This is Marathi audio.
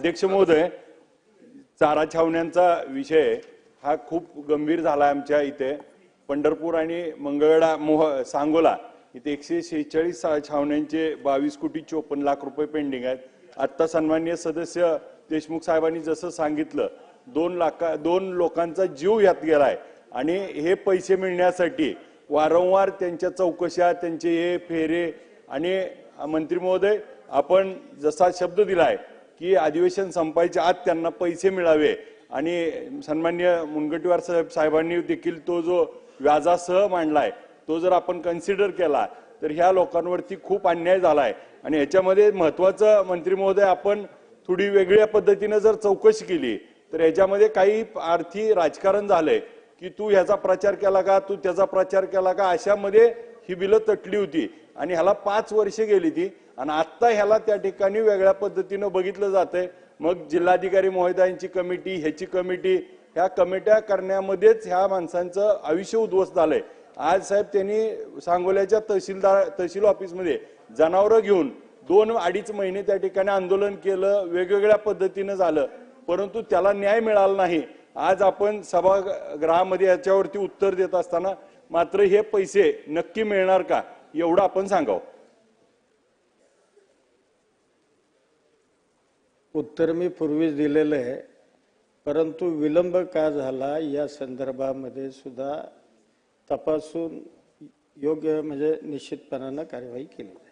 अध्यक्ष महोदय चारा छावण्यांचा विषय हा खूप गंभीर झाला आमच्या इथे. पंढरपूर आणि मंगळवेढा मोह सांगोला इथे एकशे शेहेचाळीस छावण्यांचे बावीस कोटी चोपन्न लाख रुपये पेंडिंग आहेत. आत्ता सन्मान्य सदस्य देशमुख साहेबांनी जसं सांगितलं दोन लाखा दोन लोकांचा जीव यात गेलाय. आणि हे पैसे मिळण्यासाठी वारंवार त्यांच्या चौकशा त्यांचे हे फेरे आणि मंत्री महोदय आपण जसा शब्द दिलाय की अधिवेशन संपायच्या आत त्यांना पैसे मिळावे. आणि सन्मान्य मुनगंटीवार साहेब साहेबांनी देखील तो जो व्याजासह मांडलाय तो जर आपण कन्सिडर केला तर ह्या लोकांवरती खूप अन्याय झालाय. आणि ह्याच्यामध्ये महत्वाचं मंत्री महोदय आपण थोडी वेगळ्या पद्धतीनं जर चौकशी केली तर ह्याच्यामध्ये काही आर्थी राजकारण झालंय की तू ह्याचा प्रचार केला का तू त्याचा प्रचार केला का अशामध्ये ही बिलं तटली होती. आणि ह्याला पाच वर्षे गेली ती. आणि आत्ता ह्याला त्या ठिकाणी वेगळ्या पद्धतीनं बघितलं जातंय. मग जिल्हाधिकारी महोदयांची कमिटी ह्याची कमिटी ह्या कमिट्या करण्यामध्येच ह्या माणसांचं आयुष्य उद्ध्वस्त झालंय. आज साहेब त्यांनी सांगोल्याच्या तहसीलदार तहसील ऑफिसमध्ये जनावरं घेऊन दोन अडीच महिने त्या ठिकाणी आंदोलन केलं वेगवेगळ्या पद्धतीनं झालं. परंतु त्याला न्याय मिळाला नाही. आज आपण सभागृहामध्ये याच्यावरती उत्तर देत असताना मात्र हे पैसे नक्की मिळणार का एवढं आपण सांगावं. उत्तर मी पूर्वीच दिलेलं आहे. परंतु विलंब का झाला या संदर्भामध्ये सुद्धा तपासून योग्य म्हणजे निश्चितपणानं कार्यवाही केली जाईल.